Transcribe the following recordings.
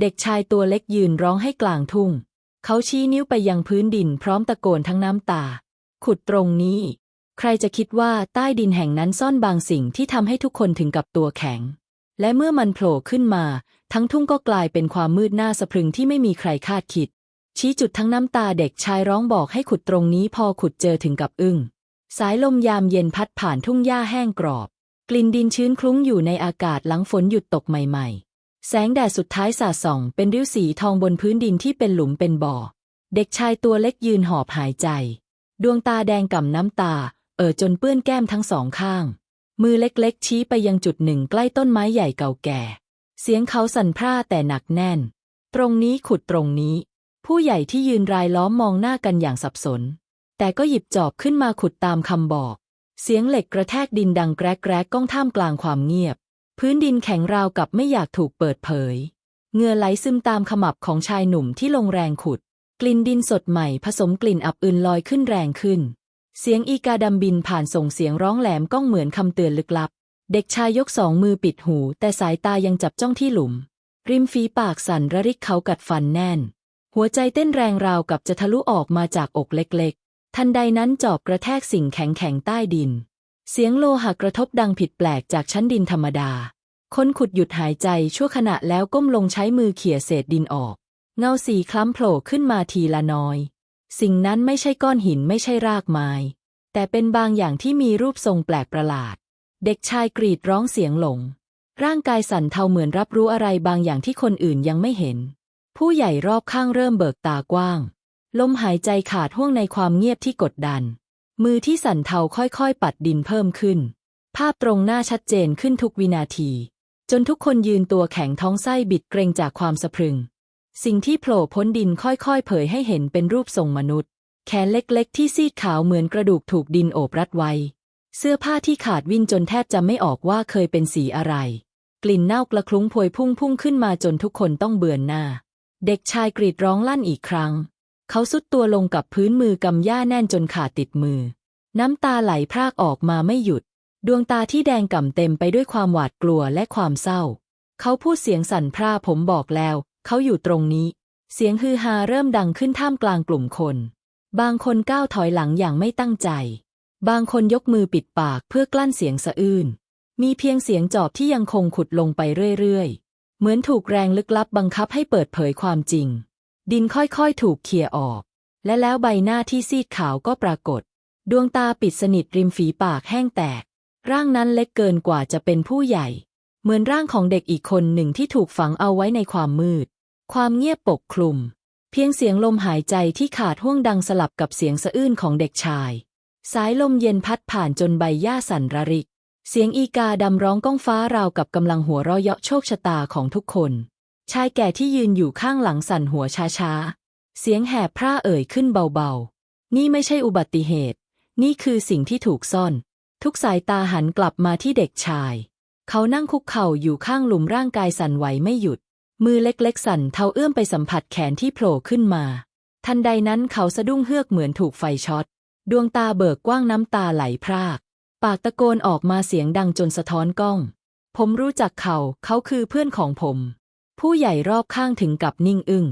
เด็กชายตัวเล็กยืนร้องให้กลางทุ่ง เขาชี้นิ้วไปยังพื้นดินพร้อมตะโกนทั้งน้ำตา ขุดตรงนี้ ใครจะคิดว่าใต้ดินแห่งนั้นซ่อนบางสิ่งที่ทำให้ทุกคนถึงกับตัวแข็ง และเมื่อมันโผล่ขึ้นมา ทั้งทุ่งก็กลายเป็นความมืดหน้าสะพรึงที่ไม่มีใครคาดคิด ชี้จุดทั้งน้ำตาเด็กชายร้องบอกให้ขุดตรงนี้พอขุดเจอถึงกับอึ้ง สายลมยามเย็นพัดผ่านทุ่งหญ้าแห้งกรอบ กลิ่นดินชื้นคลุ้งอยู่ในอากาศหลังฝนหยุดตกใหม่ ๆ แสงแดดสุดท้ายสาดส่อง เป็นริ้วสีทองบนพื้นดินที่เป็นหลุมเป็นบ่อ เด็กชายตัวเล็กยืนหอบหายใจ ดวงตาแดงก่ำน้ำตา เอ่อจนเปื้อนแก้มทั้งสองข้าง มือเล็กๆ ชี้ไปยังจุดหนึ่งใกล้ต้นไม้ใหญ่เก่าแก่ เสียงเขาสั่นพร่าแต่หนักแน่น ตรงนี้ขุดตรงนี้ ผู้ใหญ่ที่ยืนรายล้อมมองหน้ากันอย่างสับสน แต่ก็หยิบจอบขึ้นมาขุดตามคำบอก เสียงเหล็กกระแทกดินดังแกรกแกรกก้องท่ามกลางความเงียบ พื้นดินแข็งราวกับไม่อยากถูกเปิดเผยเงื่อไหลซึมตามขมับของชายหนุ่มที่ลงแรงขุด กลิ่นดินสดใหม่ผสมกลิ่นอับอึนลอยขึ้นแรงขึ้น เสียงอีกาดำบินผ่านส่งเสียงร้องแหลมก้องเหมือนคำเตือนลึกลับ เด็กชายยกสองมือปิดหู แต่สายตายังจับจ้องที่หลุม ริมฝีปากสั่นระริกเขากัดฟันแน่น หัวใจเต้นแรงราวกับจะทะลุออกมาจากอกเล็กๆ ทันใดนั้นจอบกระแทกสิ่งแข็งๆใต้ดิน เสียงโลหะกระทบดังผิดแปลกจากชั้นดินธรรมดา คนขุดหยุดหายใจชั่วขณะแล้วก้มลงใช้มือเขี่ยเศษดินออก เงาสีคล้ำโผล่ขึ้นมาทีละน้อย สิ่งนั้นไม่ใช่ก้อนหินไม่ใช่รากไม้ แต่เป็นบางอย่างที่มีรูปทรงแปลกประหลาด เด็กชายกรีดร้องเสียงหลง ร่างกายสั่นเทาเหมือนรับรู้อะไรบางอย่างที่คนอื่นยังไม่เห็น ผู้ใหญ่รอบข้างเริ่มเบิกตากว้าง ลมหายใจขาดห่วงในความเงียบที่กดดัน มือที่สั่นเทาค่อยๆ ปัดดินเพิ่มขึ้น ภาพตรงหน้าชัดเจนขึ้นทุกวินาที จนทุกคนยืนตัวแข็งท้องไส้บิดเกรงจากความสะพรึง สิ่งที่โผล่พ้นดินค่อยๆ เผยให้เห็นเป็นรูปทรงมนุษย์ แขนเล็กๆ ที่ซีดขาวเหมือนกระดูกถูกดินโอบรัดไว้ เสื้อผ้าที่ขาดวิ่นจนแทบจะไม่ออกว่าเคยเป็นสีอะไร กลิ่นเน่ากระคลุ้งพวยพุ่งพุ่งขึ้นมาจนทุกคนต้องเบือนหน้า เด็กชายกรีดร้องลั่นอีกครั้ง เขาสุดตัวลงกับพื้นมือกำหญ้าแน่นจนขาดติดมือ น้ำตาไหลพรากออกมาไม่หยุด ดวงตาที่แดงก่ำเต็มไปด้วยความหวาดกลัวและความเศร้า เขาพูดเสียงสั่นพร่าผมบอกแล้ว เขาอยู่ตรงนี้ เสียงฮือฮาเริ่มดังขึ้นท่ามกลางกลุ่มคน บางคนก้าวถอยหลังอย่างไม่ตั้งใจ บางคนยกมือปิดปากเพื่อกลั้นเสียงสะอื้น มีเพียงเสียงจอบที่ยังคงขุดลงไปเรื่อยๆ เหมือนถูกแรงลึกลับบังคับให้เปิดเผยความจริง ดินค่อยๆ ถูกเขี่ยออก และแล้วใบหน้าที่ซีดขาวก็ปรากฏ ดวงตาปิดสนิทริมฝีปากแห้งแตก ร่างนั้นเล็กเกินกว่าจะเป็นผู้ใหญ่ เหมือนร่างของเด็กอีกคนหนึ่งที่ถูกฝังเอาไว้ในความมืด ความเงียบปกคลุม เพียงเสียงลมหายใจที่ขาดห่วงดังสลับกับเสียงสะอื้นของเด็กชาย สายลมเย็นพัดผ่านจนใบหญ้าสั่นระริก เสียงอีกาดำร้องก้องฟ้าราวกับกำลังหัวเราะเยาะโชคชะตาของทุกคน ชายแก่ที่ยืนอยู่ข้างหลังสั่นหัวช้าๆ เสียงแหบพร่าเอ่ยขึ้นเบาๆ นี่ไม่ใช่อุบัติเหตุ นี่คือสิ่งที่ถูกซ่อน ทุกสายตาหันกลับมาที่เด็กชาย เขานั่งคุกเข่าอยู่ข้างหลุมร่างกายสั่นไหวไม่หยุด มือเล็กๆ สั่นเทาเอื้อมไปสัมผัสแขนที่โผล่ขึ้นมา ทันใดนั้นเขาสะดุ้งเฮือกเหมือนถูกไฟช็อต ดวงตาเบิกกว้างน้ำตาไหลพราก ปากตะโกนออกมาเสียงดังจนสะท้อนกล้อง ผมรู้จักเขา เขาคือเพื่อนของผม ผู้ใหญ่รอบข้างถึงกับนิ่งอึ้ง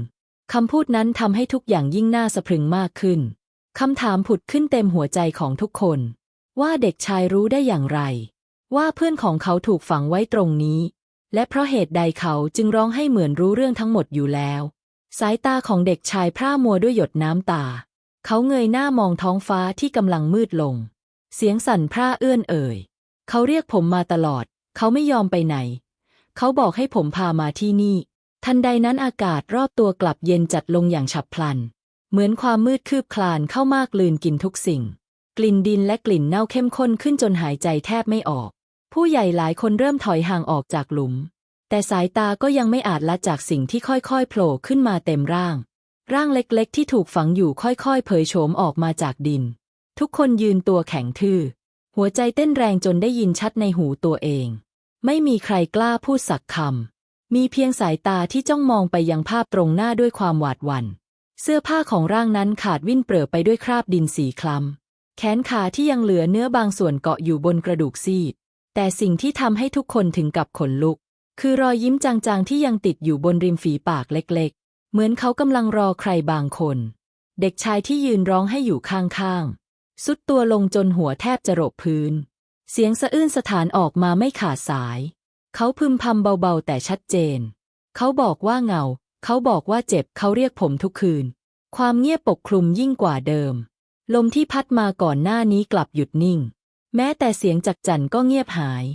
คำพูดนั้นทำให้ทุกอย่างยิ่งน่าสะพรึงมากขึ้น คำถามผุดขึ้นเต็มหัวใจของทุกคน ว่าเด็กชายรู้ได้อย่างไร ว่าเพื่อนของเขาถูกฝังไว้ตรงนี้ และเพราะเหตุใดเขาจึงร้องให้เหมือนรู้เรื่องทั้งหมดอยู่แล้ว สายตาของเด็กชายพร่ามัวด้วยหยดน้ำตา เขาเงยหน้ามองท้องฟ้าที่กำลังมืดลง เสียงสั่นพร่าเอื้อนเอ่ย เขาเรียกผมมาตลอด เขาไม่ยอมไปไหน เขาบอกให้ผมพามาที่นี่ ทันใดนั้นอากาศรอบตัวกลับเย็นจัดลงอย่างฉับพลัน เหมือนความมืดคืบคลานเข้ามากลืนกินทุกสิ่ง กลิ่นดินและกลิ่นเน่าเข้มข้นขึ้นจนหายใจแทบไม่ออก ผู้ใหญ่หลายคนเริ่มถอยห่างออกจากหลุม แต่สายตาก็ยังไม่อาจละจากสิ่งที่ค่อยๆโผล่ขึ้นมาเต็มร่าง ร่างเล็กๆ ที่ถูกฝังอยู่ค่อยๆ เผยโฉมออกมาจากดิน ทุกคนยืนตัวแข็งทื่อหัวใจเต้นแรงจนได้ยินชัดในหูตัวเอง ไม่มีใครกล้าพูดสักคำ มีเพียงสายตาที่จ้องมองไปยังภาพตรงหน้าด้วยความหวาดหวัน่น เสื้อผ้าของร่างนั้นขาดวิ่นเปรอไปด้วยคราบดินสีคล้ำ แขนขาที่ยังเหลือเนื้อบางส่วนเกาะอยู่บนกระดูกซีด แต่สิ่งที่ทำให้ทุกคนถึงกับขนลุก คือรอยยิ้มจางๆที่ยังติดอยู่บนริมฝีปากเล็กๆ เหมือนเขากำลังรอใครบางคน เด็กชายที่ยืนร้องให้อยู่ข้างๆ สุดตัวลงจนหัวแทบจะรบพื้น เสียงสะอื้นสถานออกมาไม่ขาดสาย เขาพึมพำเบาๆ แต่ชัดเจน เขาบอกว่าเหงา เขาบอกว่าเจ็บ เขาเรียกผมทุกคืน ความเงียบปกคลุมยิ่งกว่าเดิม ลมที่พัดมาก่อนหน้านี้กลับหยุดนิ่ง แม้แต่เสียงจักจั่นก็เงียบหาย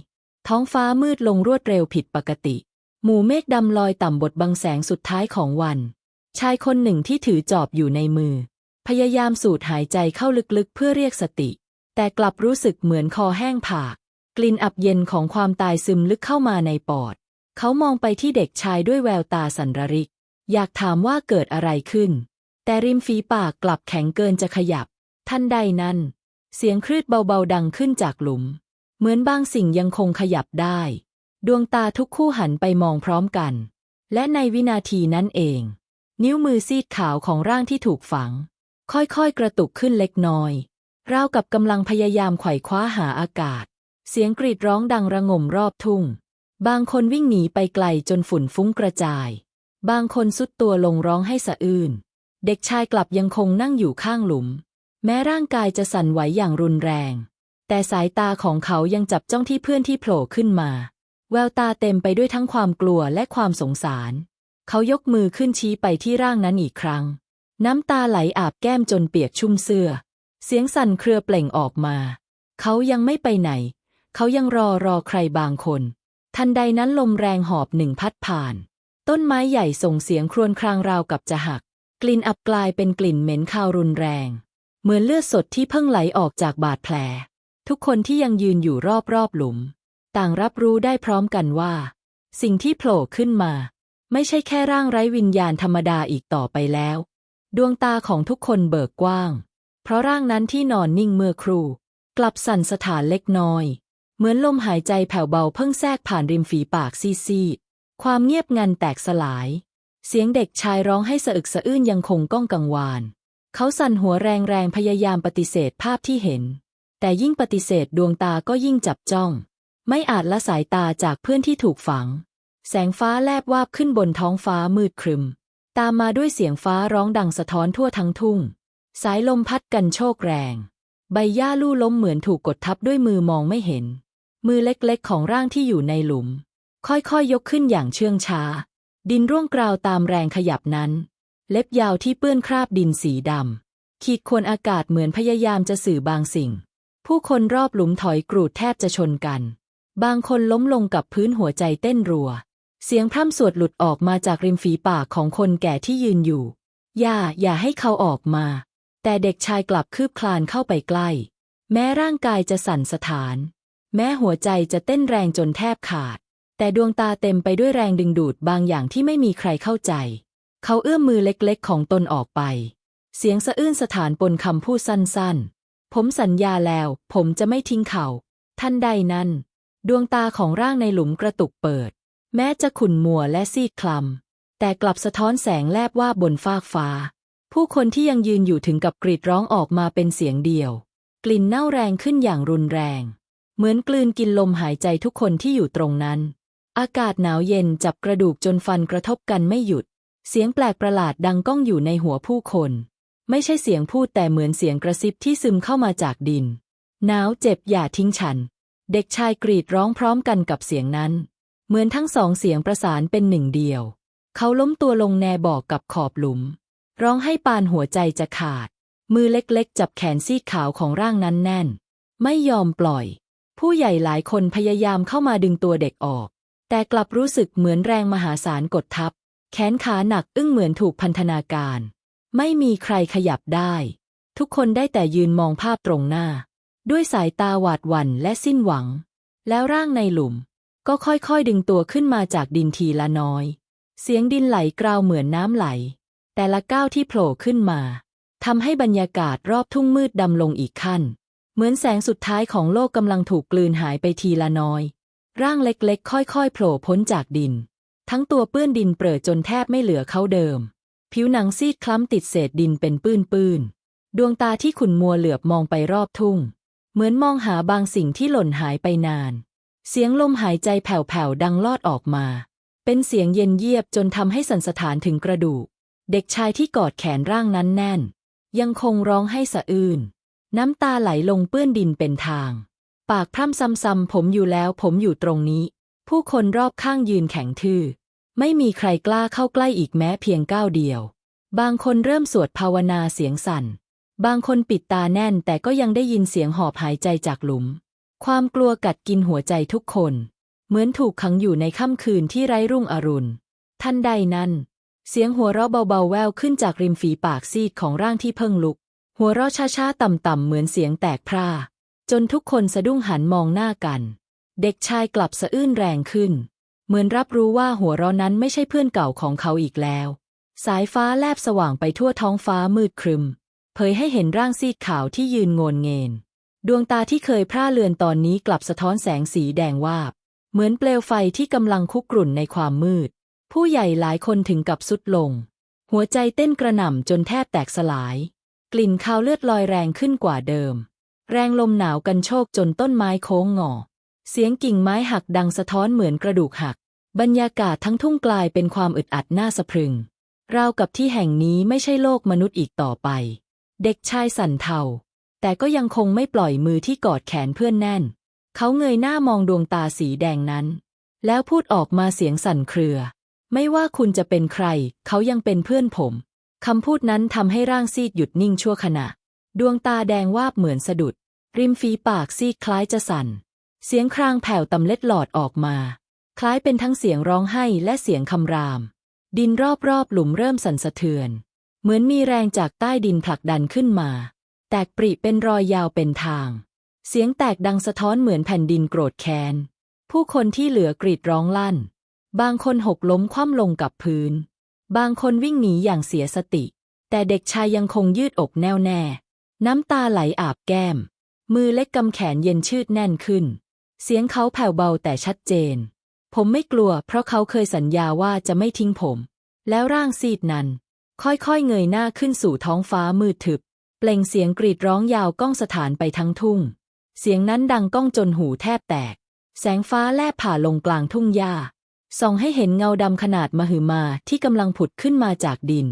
ท้องฟ้ามืดลงรวดเร็วผิดปกติ หมู่เมฆดำลอยต่ำบดบังแสงสุดท้ายของวัน ชายคนหนึ่งที่ถือจอบอยู่ในมือ พยายามสูดหายใจเข้าลึกๆ เพื่อเรียกสติ แต่กลับรู้สึกเหมือนคอแห้งผาก กลิ่นอับเย็นของความตายซึมลึกเข้ามาในปอด เขามองไปที่เด็กชายด้วยแววตาสันระริก อยากถามว่าเกิดอะไรขึ้น แต่ริมฝีปากกลับแข็งเกินจะขยับทันใดนั้น เสียงคลืดเบาๆดังขึ้นจากหลุม เหมือนบางสิ่งยังคงขยับได้ ดวงตาทุกคู่หันไปมองพร้อมกัน และในวินาทีนั้นเอง นิ้วมือซีดขาวของร่างที่ถูกฝัง ค่อยๆกระตุกขึ้นเล็กน้อย ราวกับกำลังพยายามไขว่คว้าหาอากาศ เสียงกรีดร้องดังระงมรอบทุ่ง บางคนวิ่งหนีไปไกลจนฝุ่นฟุ้งกระจาย บางคนสุดตัวลงร้องให้สะอื้น เด็กชายกลับยังคงนั่งอยู่ข้างหลุม แม้ร่างกายจะสั่นไหวอย่างรุนแรง แต่สายตาของเขายังจับจ้องที่เพื่อนที่โผล่ขึ้นมา แววตาเต็มไปด้วยทั้งความกลัวและความสงสาร เขายกมือขึ้นชี้ไปที่ร่างนั้นอีกครั้ง น้ำตาไหลอาบแก้มจนเปียกชุ่มเสื้อ เสียงสั่นเครือเปล่งออกมา เขายังไม่ไปไหน เขายังรอรอใครบางคน ทันใดนั้นลมแรงหอบหนึ่งพัดผ่าน ต้นไม้ใหญ่ส่งเสียงครวญครางราวกับจะหัก กลิ่นอับกลายเป็นกลิ่นเหม็นคาวรุนแรง เหมือนเลือดสดที่เพิ่งไหลออกจากบาดแผล ทุกคนที่ยังยืนอยู่รอบๆหลุม ต่างรับรู้ได้พร้อมกันว่า สิ่งที่โผล่ขึ้นมา ไม่ใช่แค่ร่างไร้วิญญาณธรรมดาอีกต่อไปแล้ว ดวงตาของทุกคนเบิกกว้าง เพราะร่างนั้นที่นอนนิ่งเมื่อครู่ กลับสั่นสถานเล็กน้อย เหมือนลมหายใจแผ่วเบาเพิ่งแทรกผ่านริมฝีปากซีดๆความเงียบงันแตกสลาย เสียงเด็กชายร้องให้สะอึกสะอื้นยังคงก้องกังวาน เขาสั่นหัวแรงๆพยายามปฏิเสธภาพที่เห็น แต่ยิ่งปฏิเสธดวงตาก็ยิ่งจับจ้อง ไม่อาจละสายตาจากเพื่อนที่ถูกฝัง แสงฟ้าแลบวาบขึ้นบนท้องฟ้ามืดครึม ตามมาด้วยเสียงฟ้าร้องดังสะท้อนทั่วทั้งทุ่ง สายลมพัดกันโชกแรง ใบหญ้าลู่ล้มเหมือนถูกกดทับด้วยมือมองไม่เห็น มือเล็กๆของร่างที่อยู่ในหลุม ค่อยๆยยกขึ้นอย่างเชื่องช้า ดินร่วงกราวตามแรงขยับนั้น เล็บยาวที่เปื้อนคราบดินสีดำขีดควรอากาศเหมือนพยายามจะสื่อบางสิ่ง ผู้คนรอบหลุมถอยกรูดแทบจะชนกัน บางคนล้มลงกับพื้นหัวใจเต้นรัว เสียงพร่ำสวดหลุดออกมาจากริมฝีปากของคนแก่ที่ยืนอยู่ อย่า อย่าให้เขาออกมา แต่เด็กชายกลับคืบคลานเข้าไปใกล้ แม้ร่างกายจะสั่นสถาน แม้หัวใจจะเต้นแรงจนแทบขาด แต่ดวงตาเต็มไปด้วยแรงดึงดูดบางอย่างที่ไม่มีใครเข้าใจ เขาเอื้อมมือเล็กๆ ของตนออกไป เสียงสะอื้นสถานปนคำพูดสั้นๆ ผมสัญญาแล้ว ผมจะไม่ทิ้งเขา ท่านใดนั้น ดวงตาของร่างในหลุมกระตุกเปิด แม้จะขุ่นมัวและซีดคลำแต่กลับสะท้อนแสงแลบว่าบนฟากฟ้า ผู้คนที่ยังยืนอยู่ถึงกับกรีดร้องออกมาเป็นเสียงเดียว กลิ่นเน่าแรงขึ้นอย่างรุนแรง เหมือนกลืนกินลมหายใจทุกคนที่อยู่ตรงนั้น อากาศหนาวเย็นจับกระดูกจนฟันกระทบกันไม่หยุด เสียงแปลกประหลาดดังก้องอยู่ในหัวผู้คน ไม่ใช่เสียงพูดแต่เหมือนเสียงกระซิบที่ซึมเข้ามาจากดิน หนาวเจ็บอย่าทิ้งฉัน เด็กชายกรีดร้องพร้อมกันกับเสียงนั้น เหมือนทั้งสองเสียงประสานเป็นหนึ่งเดียว เขาล้มตัวลงแนบอกกับขอบหลุม ร้องให้ปานหัวใจจะขาด มือเล็กๆ จับแขนซีดขาวของร่างนั้นแน่น ไม่ยอมปล่อย ผู้ใหญ่หลายคนพยายามเข้ามาดึงตัวเด็กออก แต่กลับรู้สึกเหมือนแรงมหาศาลกดทับ แขนขาหนักอึ้งเหมือนถูกพันธนาการ ไม่มีใครขยับได้ ทุกคนได้แต่ยืนมองภาพตรงหน้า ด้วยสายตาหวาดหวั่นและสิ้นหวัง แล้วร่างในหลุม ก็ค่อยๆดึงตัวขึ้นมาจากดินทีละน้อย เสียงดินไหลกราวเหมือนน้ำไหล แต่ละก้าวที่โผล่ขึ้นมาทำให้บรรยากาศรอบทุ่งมืดดำลงอีกขั้น เหมือนแสงสุดท้ายของโลกกำลังถูกกลืนหายไปทีละน้อย ร่างเล็กๆ ค่อยๆ โผล่พ้นจากดิน ทั้งตัวเปื้อนดินเปรอะจนแทบไม่เหลือเขาเดิม ผิวหนังซีดคล้ำติดเศษดินเป็นปื้นๆ ดวงตาที่ขุ่นมัวเหลือบมองไปรอบทุ่ง เหมือนมองหาบางสิ่งที่หล่นหายไปนาน เสียงลมหายใจแผ่วๆดังลอดออกมา เป็นเสียงเย็นเยียบจนทำให้สันสถานถึงกระดูก เด็กชายที่กอดแขนร่างนั้นแน่น ยังคงร้องให้สะอื้นน้ำตาไหลลงเปื้อนดินเป็นทาง ปากพร่ำซ้ำๆผมอยู่แล้วผมอยู่ตรงนี้ ผู้คนรอบข้างยืนแข็งทื่อ ไม่มีใครกล้าเข้าใกล้อีกแม้เพียงก้าวเดียว บางคนเริ่มสวดภาวนาเสียงสั่น บางคนปิดตาแน่นแต่ก็ยังได้ยินเสียงหอบหายใจจากหลุม ความกลัวกัดกินหัวใจทุกคน เหมือนถูกขังอยู่ในค่ำคืนที่ไร้รุ่งอรุณ ทันใดนั้น เสียงหัวเราะเบาๆแววขึ้นจากริมฝีปากซีดของร่างที่เพิ่งลุก หัวเราะช้าๆต่ำๆเหมือนเสียงแตกพร่า จนทุกคนสะดุ้งหันมองหน้ากัน เด็กชายกลับสะอื้นแรงขึ้น เหมือนรับรู้ว่าหัวเราะนั้นไม่ใช่เพื่อนเก่าของเขาอีกแล้ว สายฟ้าแลบสว่างไปทั่วท้องฟ้ามืดครึม เผยให้เห็นร่างซีดขาวที่ยืนโงนเงน ดวงตาที่เคยพร่าเลือนตอนนี้กลับสะท้อนแสงสีแดงวาบ เหมือนเปลวไฟที่กำลังคุกรุ่นในความมืด ผู้ใหญ่หลายคนถึงกับสุดลง หัวใจเต้นกระหน่ำจนแทบแตกสลาย กลิ่นคาวเลือดลอยแรงขึ้นกว่าเดิม แรงลมหนาวกันโชกจนต้นไม้โค้งงอ เสียงกิ่งไม้หักดังสะท้อนเหมือนกระดูกหัก บรรยากาศทั้งทุ่งกลายเป็นความอึดอัดน่าสะพรึง ราวกับที่แห่งนี้ไม่ใช่โลกมนุษย์อีกต่อไป เด็กชายสั่นเทา แต่ก็ยังคงไม่ปล่อยมือที่กอดแขนเพื่อนแน่น เขาเงยหน้ามองดวงตาสีแดงนั้น แล้วพูดออกมาเสียงสั่นเครือ ไม่ว่าคุณจะเป็นใคร เขายังเป็นเพื่อนผมคำพูดนั้นทำให้ร่างซีดหยุดนิ่งชั่วขณะ ดวงตาแดงวาบเหมือนสะดุด ริมฝีปากซีดคล้ายจะสั่น เสียงครางแผ่วตำเล็ดหลอดออกมา คล้ายเป็นทั้งเสียงร้องไห้และเสียงคำราม ดินรอบๆหลุมเริ่มสั่นสะเทือน เหมือนมีแรงจากใต้ดินผลักดันขึ้นมา แตกปริเป็นรอยยาวเป็นทาง เสียงแตกดังสะท้อนเหมือนแผ่นดินโกรธแค้น ผู้คนที่เหลือกรีดร้องลั่น บางคนหกล้มคว่ำลงกับพื้น บางคนวิ่งหนีอย่างเสียสติ แต่เด็กชายยังคงยืดอกแน่วแน่ น้ำตาไหลอาบแก้ม มือเล็กกำแขนเย็นชืดแน่นขึ้น เสียงเขาแผ่วเบาแต่ชัดเจน ผมไม่กลัว เพราะเขาเคยสัญญาว่าจะไม่ทิ้งผม แล้วร่างซีดนั้น ค่อยๆเงยหน้าขึ้นสู่ท้องฟ้ามืดทึบ เปล่งเสียงกรีดร้องยาวก้องสถานไปทั้งทุ่ง เสียงนั้นดังก้องจนหูแทบแตก แสงฟ้าแลบผ่าลงกลางทุ่งหญ้า ส่องให้เห็นเงาดำขนาดมหึมาที่กำลังผุดขึ้นมาจากดิน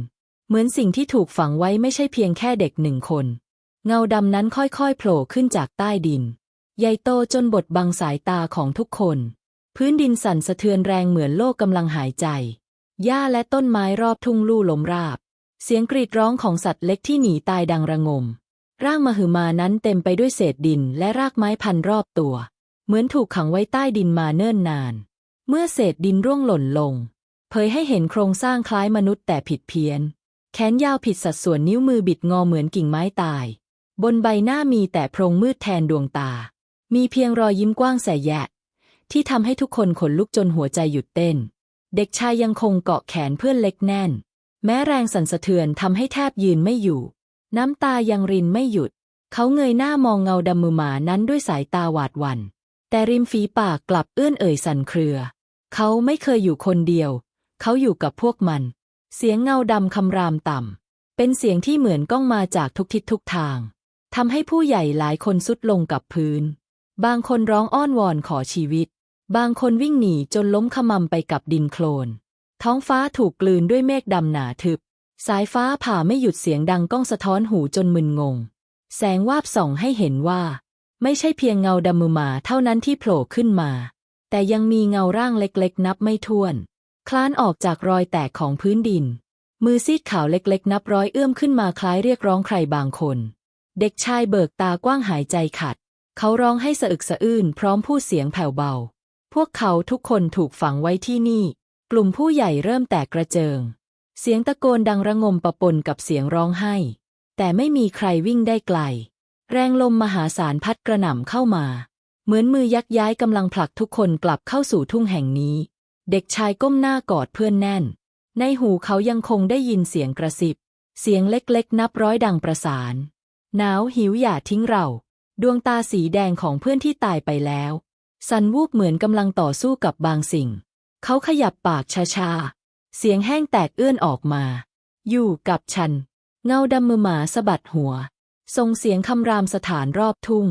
เหมือนสิ่งที่ถูกฝังไว้ไม่ใช่เพียงแค่เด็กหนึ่งคน เงาดำนั้นค่อยๆ โผล่ขึ้นจากใต้ดิน ใหญ่โตจนบดบังสายตาของทุกคน พื้นดินสั่นสะเทือนแรงเหมือนโลกกำลังหายใจ หญ้าและต้นไม้รอบทุ่งลู่ลมราบ เสียงกรีดร้องของสัตว์เล็กที่หนีตายดังระงม ร่างมหึมานั้นเต็มไปด้วยเศษดินและรากไม้พันรอบตัว เหมือนถูกขังไว้ใต้ดินมาเนิ่นนาน เมื่อเศษดินร่วงหล่นลง เผยให้เห็นโครงสร้างคล้ายมนุษย์แต่ผิดเพี้ยน แขนยาวผิดสัดส่วนนิ้วมือบิดงอเหมือนกิ่งไม้ตาย บนใบหน้ามีแต่โพรงมืดแทนดวงตา มีเพียงรอยยิ้มกว้างแสแยะ ที่ทำให้ทุกคนขนลุกจนหัวใจหยุดเต้น เด็กชายยังคงเกาะแขนเพื่อนเล็กแน่น แม้แรงสั่นสะเทือนทำให้แทบยืนไม่อยู่ น้ำตายังรินไม่หยุด เขาเงยหน้ามองเงาดำมือหมานั้นด้วยสายตาหวาดหวัน่น แต่ริมฝีปากกลับเอื้อนเอ่ยสั่นเครือ เขาไม่เคยอยู่คนเดียว เขาอยู่กับพวกมัน เสียงเงาดำคำรามต่ำ เป็นเสียงที่เหมือนก้องมาจากทุกทิศทุกทางทำให้ผู้ใหญ่หลายคนสุดลงกับพื้น บางคนร้องอ้อนวอนขอชีวิต บางคนวิ่งหนีจนล้มขมำไปกับดินโคลน ท้องฟ้าถูกกลืนด้วยเมฆดำหนาทึบ สายฟ้าผ่าไม่หยุดเสียงดังก้องสะท้อนหูจนมึนงง แสงวาบส่องให้เห็นว่า ไม่ใช่เพียงเงาดำมือมาเท่านั้นที่โผล่ขึ้นมา แต่ยังมีเงาร่างเล็กๆ นับไม่ถ้วน คลานออกจากรอยแตกของพื้นดิน มือซีดขาวเล็กๆ นับร้อยเอื้อมขึ้นมาคล้ายเรียกร้องใครบางคน เด็กชายเบิกตากว้างหายใจขัด เขาร้องให้สะอึกสะอื้นพร้อมพูดเสียงแผ่วเบา พวกเขาทุกคนถูกฝังไว้ที่นี่ กลุ่มผู้ใหญ่เริ่มแตกกระเจิง เสียงตะโกนดังระงมปะปนกับเสียงร้องไห้ แต่ไม่มีใครวิ่งได้ไกล แรงลมมหาศาลพัดกระหน่ำเข้ามา เหมือนมือยักย้ายกำลังผลักทุกคนกลับเข้าสู่ทุ่งแห่งนี้ เด็กชายก้มหน้ากอดเพื่อนแน่น ในหูเขายังคงได้ยินเสียงกระซิบ เสียงเล็กๆ นับร้อยดังประสาน หนาวหิวอย่าทิ้งเรา ดวงตาสีแดงของเพื่อนที่ตายไปแล้ว สันวูบเหมือนกำลังต่อสู้กับบางสิ่ง เขาขยับปากช้าๆ เสียงแห้งแตกเอื้อนออกมา อยู่กับฉัน เงาดำมือหมาสะบัดหัว ส่งเสียงคำรามสถานรอบทุ่ง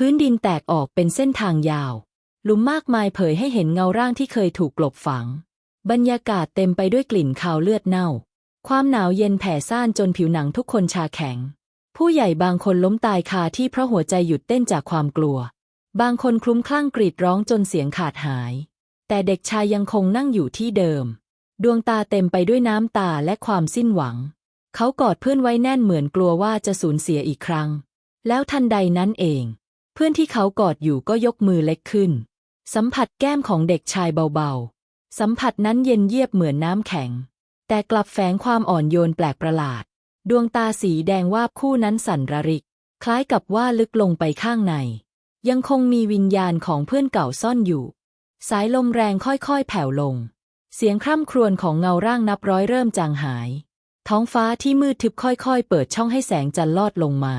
พื้นดินแตกออกเป็นเส้นทางยาว หลุมมากมายเผยให้เห็นเงาร่างที่เคยถูกกลบฝัง บรรยากาศเต็มไปด้วยกลิ่นคาวเลือดเน่า ความหนาวเย็นแผ่ซ่านจนผิวหนังทุกคนชาแข็ง ผู้ใหญ่บางคนล้มตายคาที่เพราะหัวใจหยุดเต้นจากความกลัว บางคนคลุ้มคลั่งกรีดร้องจนเสียงขาดหาย แต่เด็กชายยังคงนั่งอยู่ที่เดิม ดวงตาเต็มไปด้วยน้ำตาและความสิ้นหวัง เขากอดเพื่อนไว้แน่นเหมือนกลัวว่าจะสูญเสียอีกครั้ง แล้วทันใดนั้นเอง เพื่อนที่เขากอดอยู่ก็ยกมือเล็กขึ้น สัมผัสแก้มของเด็กชายเบาๆ สัมผัสนั้นเย็นเยียบเหมือนน้ำแข็ง แต่กลับแฝงความอ่อนโยนแปลกประหลาด ดวงตาสีแดงวาบคู่นั้นสั่นระริก คล้ายกับว่าลึกลงไปข้างใน ยังคงมีวิญญาณของเพื่อนเก่าซ่อนอยู่ สายลมแรงค่อยๆแผ่วลง เสียงคร่ำครวญของเงาร่างนับร้อยเริ่มจางหาย ท้องฟ้าที่มืดทึบค่อยๆ เปิดช่องให้แสงจันทร์ลอดลงมา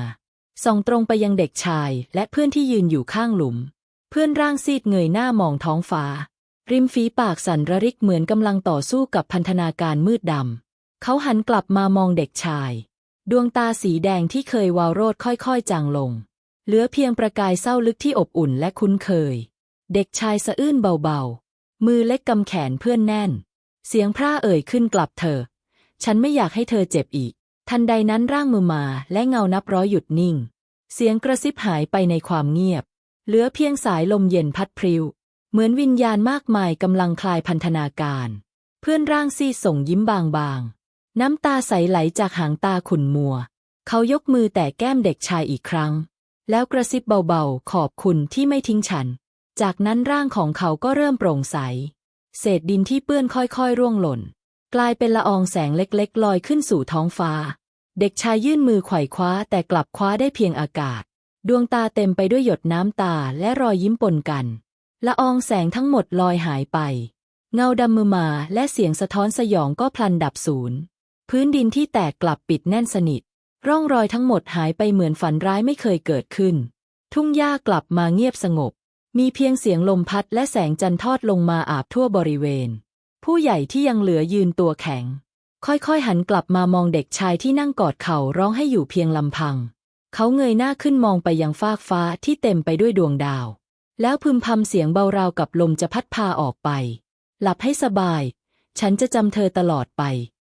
ส่องตรงไปยังเด็กชายและเพื่อนที่ยืนอยู่ข้างหลุม เพื่อนร่างซีดเงยหน้ามองท้องฟ้า ริมฝีปากสั่นระริกเหมือนกำลังต่อสู้กับพันธนาการมืดดำ เขาหันกลับมามองเด็กชาย ดวงตาสีแดงที่เคยวาวโรดค่อยๆจางลง เหลือเพียงประกายเศร้าลึกที่อบอุ่นและคุ้นเคย เด็กชายสะอื้นเบาๆ มือเล็กกำแขนเพื่อนแน่น เสียงพร่าเอ่ยขึ้นกลับเธอ ฉันไม่อยากให้เธอเจ็บอีก ทันใดนั้นร่างมือมาและเงานับร้อยหยุดนิ่ง เสียงกระซิบหายไปในความเงียบ เหลือเพียงสายลมเย็นพัดพริ้ว เหมือนวิญญาณมากมายกำลังคลายพันธนาการ เพื่อนร่างซีส่งยิ้มบางๆ น้ำตาใสไหลจากหางตาขุ่นมัว เขายกมือแตะแก้มเด็กชายอีกครั้ง แล้วกระซิบเบาๆ ขอบคุณที่ไม่ทิ้งฉัน จากนั้นร่างของเขาก็เริ่มโปร่งใส เศษดินที่เปื้อนค่อยๆ ร่วงหล่น กลายเป็นละอองแสงเล็กๆ ลอยขึ้นสู่ท้องฟ้า เด็กชายยื่นมือไขว่คว้าแต่กลับคว้าได้เพียงอากาศ ดวงตาเต็มไปด้วยหยดน้ำตาและรอยยิ้มปนกัน ละอองแสงทั้งหมดลอยหายไป เงาดำมือมาและเสียงสะท้อนสยองก็พลันดับสูญพื้นดินที่แตกกลับปิดแน่นสนิท ร่องรอยทั้งหมดหายไปเหมือนฝันร้ายไม่เคยเกิดขึ้น ทุ่งหญ้ากลับมาเงียบสงบ มีเพียงเสียงลมพัดและแสงจันทร์ทอดลงมาอาบทั่วบริเวณ ผู้ใหญ่ที่ยังเหลือยืนตัวแข็ง ค่อยๆหันกลับมามองเด็กชายที่นั่งกอดเข่าร้องให้อยู่เพียงลำพัง เขาเงยหน้าขึ้นมองไปยังฟากฟ้าที่เต็มไปด้วยดวงดาว แล้วพึมพำเสียงเบาราวกับลมจะพัดพาออกไป หลับให้สบาย ฉันจะจำเธอตลอดไป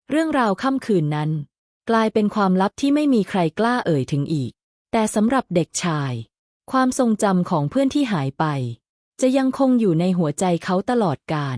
เรื่องราวค่ำคืนนั้น กลายเป็นความลับที่ไม่มีใครกล้าเอ่ยถึงอีก แต่สำหรับเด็กชาย ความทรงจำของเพื่อนที่หายไป จะยังคงอยู่ในหัวใจเขาตลอดกาล